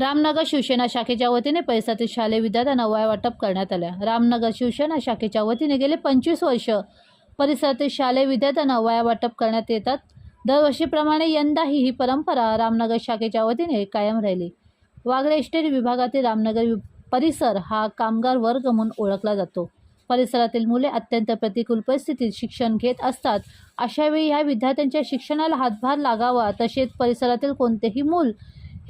रामनगर शिवसेना शाखेच्या वतीने परिसरातील शालेय विद्यार्थ्यांना वया वाटप करण्यात आल्या रामनगर शिवसेना शाखेच्या वतीने गेले पंचवीस वर्ष परिसरातील शालेय विद्यार्थ्यांना वया वाटप करण्यात येतात. दरवर्षीप्रमाणे यंदाही ही परंपरा रामनगर शाखेच्या वतीने कायम राहिली. वागळे इस्टेट विभागातील रामनगर वि- परिसर हा कामगार वर्ग म्हणून ओळखला जातो. परिसरातील मुले अत्यंत प्रतिकूल परिस्थितीत शिक्षण घेत असतात. अशावेळी ह्या विद्यार्थ्यांच्या शिक्षणाला हातभार लागावा तसेच परिसरातील कोणतेही मूल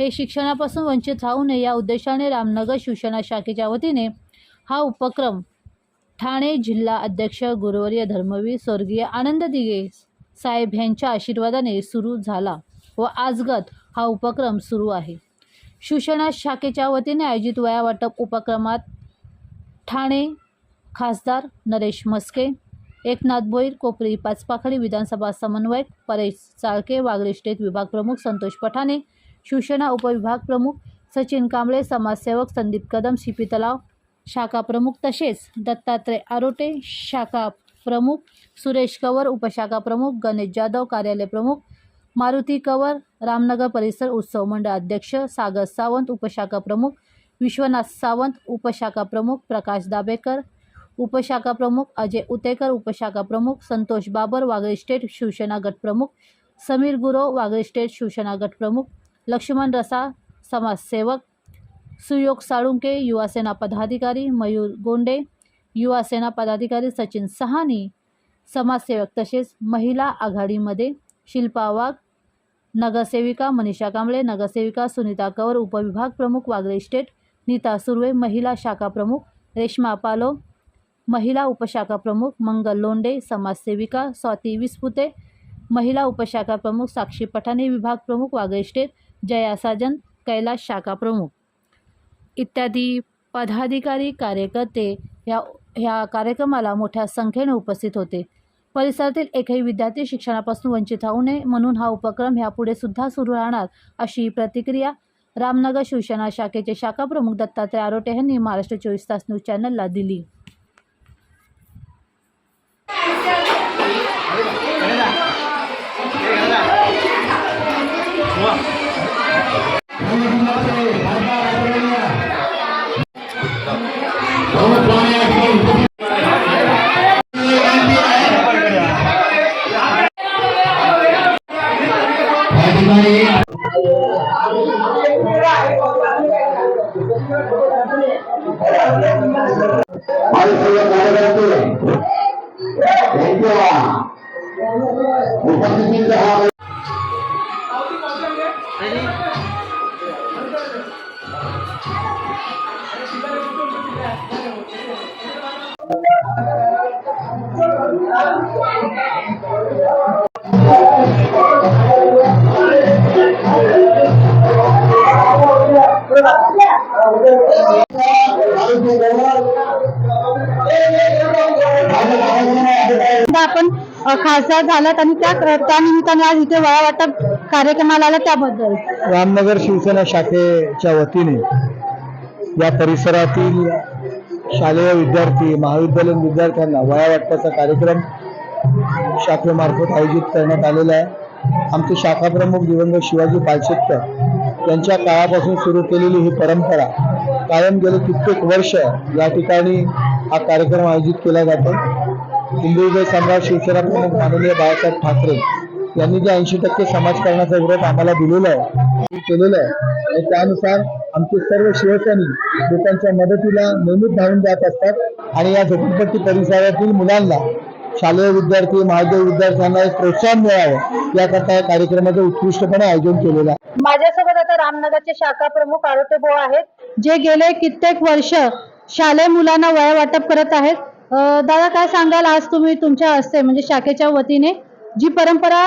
हे शिक्षणापासून वंचित राहू नये या उद्देशाने रामनगर शिवसेना शाखेच्या वतीने हा उपक्रम ठाणे जिल्हा अध्यक्ष गुरुवर्य धर्मवीर स्वर्गीय आनंद दिगे साहेब यांच्या आशीर्वादाने सुरू झाला व आजगत हा उपक्रम सुरू आहे. शिवसेना शाखेच्या वतीने आयोजित वयावाटप उपक्रमात ठाणे खासदार नरेश मस्के एकनाथ भोईर कोपरी पाचपाखडी विधानसभा समन्वयक परेश चाळके वागळे स्टेट विभाग प्रमुख संतोष पठाणे शिवसेना उपविभाग प्रमुख सचिन कांबळे समाजसेवक संदीप कदम सीपी तलाव शाखा प्रमुख तसेच दत्तात्रय आरोटे शाखा प्रमुख सुरेश कवर उपशाखा प्रमुख गणेश जाधव कार्यालय प्रमुख मारुती कवर रामनगर परिसर उत्सव मंडळ अध्यक्ष सागर सावंत उपशाखा प्रमुख विश्वनाथ सावंत उपशाखा प्रमुख प्रकाश दाबेकर उपशाखा प्रमुख अजय उतेकर उपशाखा प्रमुख संतोष बाबर वागळे स्टेट शिवसेना गट प्रमुख समीर गुरव वागळे स्टेट शिवसेना गट प्रमुख लक्ष्मण रसा समाजसेवक सुयोग साळुंके युवासेना पदाधिकारी मयूर गोंडे युवासेना पदाधिकारी सचिन सहानी समाजसेवक तसेच महिला आघाडीमध्ये शिल्पा वाघ नगरसेविका मनीषा कांबळे नगरसेविका सुनीता कवर उपविभाग प्रमुख वागळे स्टेट नीता सुर्वे महिला शाखा प्रमुख रेश्मा पालो महिला उपशाखा प्रमुख मंगल लोंडे समाजसेविका स्वाती विस्पुते महिला उपशाखा प्रमुख साक्षी पठाणे विभाग प्रमुख वागळे स्टेट जया साजन कैलास शाखा प्रमुख. इत्यादी पदाधिकारी कार्यकर्ते ह्या ह्या कार्यक्रमाला मोठ्या संख्येने उपस्थित होते. परिसरातील एकही विद्यार्थी शिक्षणापासून वंचित राहू नये म्हणून हा उपक्रम ह्यापुढे सुद्धा सुरू राहणार अशी प्रतिक्रिया रामनगर शिवसेना शाखेचे शाखाप्रमुख दत्तात्रय आरोटे यांनी महाराष्ट्र चोवीस तास न्यूज चॅनलला दिली. माझे सर्व कार्यकर्ते यांच्या उपस्थितीचा हा खासदार झालात आणि त्या त्या आज इथे वया वाटप कार्यक्रमाला आला त्याबद्दल. रामनगर शिवसेना शाखेच्या वतीने या परिसरातील शालेय विद्यार्थी महाविद्यालयीन विद्यार्थ्यांना वया वाटपाचा कार्यक्रम शाखेमार्फत आयोजित करण्यात आलेला आहे. आमचे शाखाप्रमुख दिवंगत शिवाजी पालशेटकर यांच्या काळापासून सुरू केलेली ही परंपरा कायम गेले कित्येक वर्ष या ठिकाणी हा कार्यक्रम आयोजित केला जातो. हिंदू सम्राट शिवसेना प्रमुख माननीय बाळासाहेब ठाकरे यांनी जे ऐंशी टक्के समाजकारणाचा व्रत आम्हाला दिलेलं आहे ते केलेलं आहे. आणि त्यानुसार आमचे सर्व शिवसैनिक लोकांच्या मदतीला नेहमीच धावून जात असतात. आणि या झोपडपट्टी परिसरातील मुलांना शालेय विद्यार्थी महाविद्यालय विद्यार्थ्यांना एक प्रोत्साहन मिळावं याकरता या कार्यक्रमाचं उत्कृष्टपणे आयोजन केलेलं आहे. माझ्यासोबत आता रामनगरचे शाखा प्रमुख आरोटे भाऊ आहेत जे गेले कित्येक वर्ष शालेय मुलांना वया वाटप करत आहेत. दादा काय सांगाल? आज तुम्ही तुमच्या हस्ते म्हणजे शाखेच्या वतीने जी परंपरा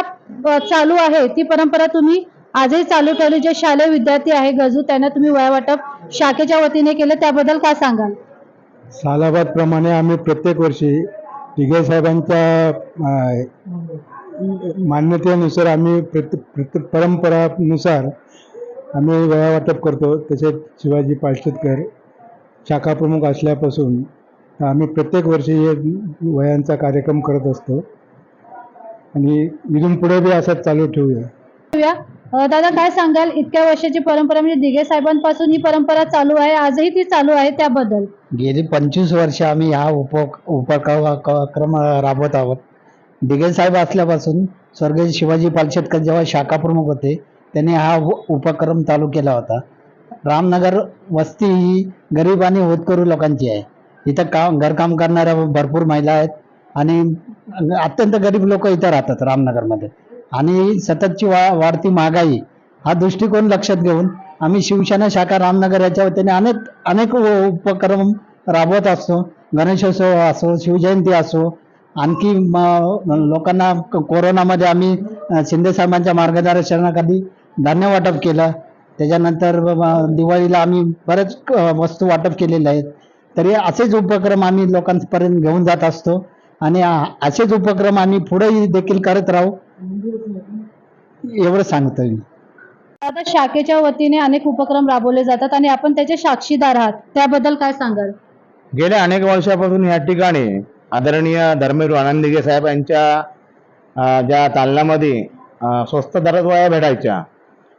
चालू आहे ती परंपरा तुम्ही आजही चालू ठेवली जे शालेय विद्यार्थी आहे गरजू त्यांना तुम्ही वयावाटप शाखेच्या वतीने केलं त्याबद्दल काय सांगाल? सालाबाद प्रमाणे आम्ही प्रत्येक वर्षी दिघे साहेबांच्या मान्यतेनुसार आम्ही प्रत्येक परंपरानुसार आम्ही वयावाटप करतो. तसेच शिवाजी पालशेतकर शाखा प्रमुख असल्यापासून आम्ही प्रत्येक वर्षी हे वयांचा कार्यक्रम करत असतो. आणि इथून पुढे बी असाच चालू ठेवूया. दादा काय सांगाल? इतक्या वर्षाची परंपरा म्हणजे दिघे साहेबांपासून ही परंपरा चालू आहे आजही ती चालू आहे त्याबद्दल? गेली पंचवीस वर्ष आम्ही हा उप उपक्रम राबवत आहोत. दिघे साहेब असल्यापासून स्वर्गीय शिवाजी पालशेतकर जेव्हा शाखा प्रमुख होते त्यांनी हा उपक्रम चालू केला होता. रामनगर वस्ती ही गरीब आणि होतकरू लोकांची आहे. इथं काम घरकाम करणाऱ्या भरपूर महिला आहेत आणि अत्यंत गरीब लोक इथं राहतात रामनगरमध्ये. आणि सततची वा वाढती महागाई हा दृष्टिकोन लक्षात घेऊन आम्ही शिवसेना शाखा रामनगर याच्या वतीने अनेक अनेक उ- उपक्रम राबवत असतो. गणेशोत्सव असो शिवजयंती असो आणखी म- लोकांना क- कोरोनामध्ये आम्ही शिंदे साहेबांच्या मार्गदर्शनाखाली धान्य वाटप केलं. त्याच्यानंतर दिवाळीला आम्ही बरेच वस्तू वाटप केलेल्या आहेत. तरी असेच उपक्रम आम्ही लोकांपर्यंत घेऊन जात असतो. आणि असेच उपक्रम आम्ही पुढेही देखील करत राहू. एवढं सांगतो मी. आता शाखेच्या वतीने अनेक उपक्रम राबवले जातात आणि आपण त्याचे साक्षीदार आहात. त्याबद्दल काय सांगाल? गेल्या अनेक वर्षापासून या ठिकाणी आदरणीय धर्मवीर आनंद दिघे साहेब यांच्या ज्या तालनामध्ये स्वस्त दरात वया भेटायच्या.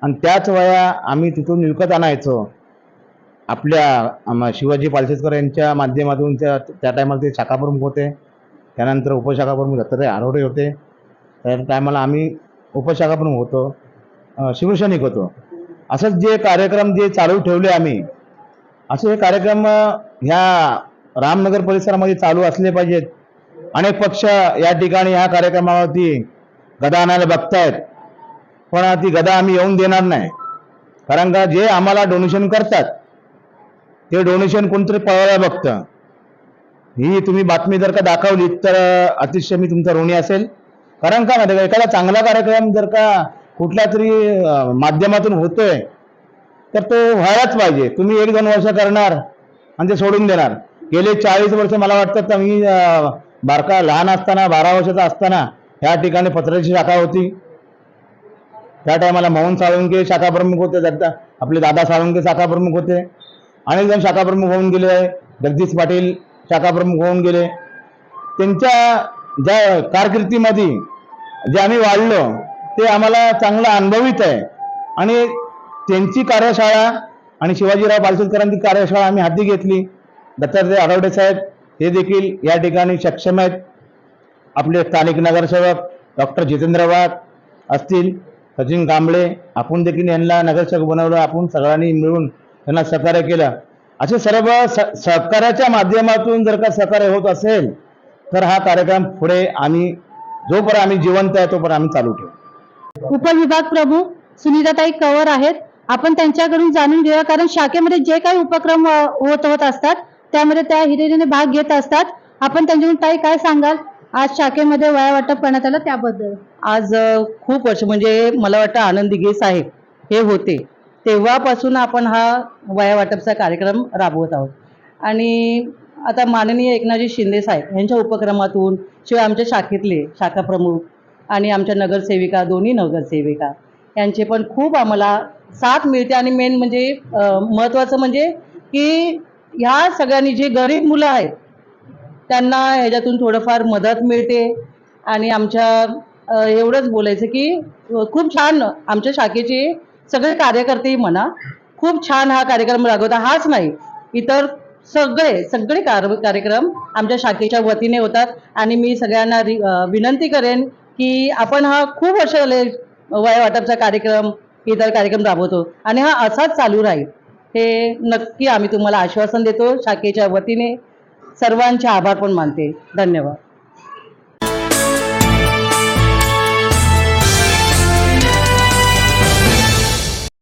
आणि त्याच वया आम्ही तिथून विकत आणायचो. आपल्या शिवाजी पालशेतकर यांच्या माध्यमातून त्या त्या टायमाला ते शाखाप्रमुख होते. त्यानंतर उपशाखाप्रमुख दत्तात्रय आरोडे होते. त्या टायमाला आम्ही उपशाखाप्रमुख होतो. शिवसैनिक होतो. असंच जे कार्यक्रम जे चालू ठेवले आम्ही असे हे कार्यक्रम ह्या रामनगर परिसरामध्ये चालू असले पाहिजेत. अनेक पक्ष या ठिकाणी ह्या कार्यक्रमावरती गदा आणायला बघतायत. पण ती गदा आम्ही येऊन देणार नाही. कारण का जे आम्हाला डोनेशन करतात ते डोनेशन कोणतरी पळवायला बघतं. ही तुम्ही बातमी जर का दाखवली तर अतिशय मी तुमचा ऋणी असेल. कारण का माहिती का? एखादा चांगला कार्यक्रम जर का कुठल्या तरी माध्यमातून होतोय तर तो व्हायलाच पाहिजे. तुम्ही एक दोन वर्ष करणार आणि ते सोडून देणार. गेले चाळीस वर्ष मला वाटतं तर मी बारका लहान असताना बारा वर्षाचा असताना ह्या ठिकाणी पत्राची शाखा होती. त्या टायमाला मोहन साळुंके शाखा प्रमुख होते आपले दादा साळुंके शाखा प्रमुख होते. अनेक जण शाखाप्रमुख होऊन गेले जगदीश पाटील शाखाप्रमुख होऊन गेले. त्यांच्या ज्या कारकिर्दीमध्ये जे आम्ही वाढलो ते आम्हाला चांगलं अनुभवित आहे. आणि त्यांची कार्यशाळा आणि शिवाजीराव पालशेतकरांची कार्यशाळा आम्ही हाती घेतली. दत्तात्रय आठवडे साहेब हे देखील या ठिकाणी सक्षम आहेत. आपले स्थानिक नगरसेवक डॉक्टर जितेंद्र वाघ असतील सचिन कांबळे आपण देखील यांना नगरसेवक बनवलं. आपण सगळ्यांनी मिळून त्यांना सहकार्य केलं. असे सर्व स- सहकार्याच्या माध्यमातून जर का सहकार्य होत असेल तर हा कार्यक्रम पुढे आम्ही जोपर्यंत आम्ही जिवंत आहे तोपर्यंत आम्ही चालू ठेवू. उपविभाग प्रमुख सुनीताताई कवर आहेत. आपण त्यांच्याकडून जाणून घेऊया कारण शाखेमध्ये जे काही उपक्रम होत होत असतात त्यामध्ये त्या हिरिरीने भाग घेत असतात. आपण त्यांच्याकडून ताई काय सांगाल? आज शाखेमध्ये वया वाटप करण्यात आलं त्याबद्दल. आज खूप वर्ष म्हणजे मला वाटतं आनंद दिघे साहेब हे होते. तेव्हापासून आपण हा वया वाटपचा कार्यक्रम राबवत आहोत. आणि आता माननीय एकनाथजी शिंदे साहेब यांच्या उपक्रमातून शिवाय आमच्या शाखेतले शाखा प्रमुख आणि आमच्या नगरसेविका दोन्ही नगरसेविका यांचे पण खूप आम्हाला साथ मिळते. आणि मेन म्हणजे महत्त्वाचं म्हणजे की ह्या सगळ्यांनी जे गरीब मुलं आहेत त्यांना ह्याच्यातून थोडंफार मदत मिळते. आणि आमच्या एवढंच बोलायचं की खूप छान आमच्या शाखेची सगळे कार्यकर्ते म्हणा खूप छान हा कार्यक्रम राबवता. हाच नाही इतर सगळे सगळे कार्यक्रम आमच्या शाखेच्या वतीने होतात. आणि मी सगळ्यांना रि- विनंती करेन की आपण हा खूप वर्ष झाले वय वाटपचा कार्यक्रम इतर कार्यक्रम राबवतो. आणि हा असाच चालू राहील. हे नक्की आम्ही तुम्हाला आश्वासन देतो. शाखेच्या वतीने सर्वांचे आभार पण मानते. धन्यवाद.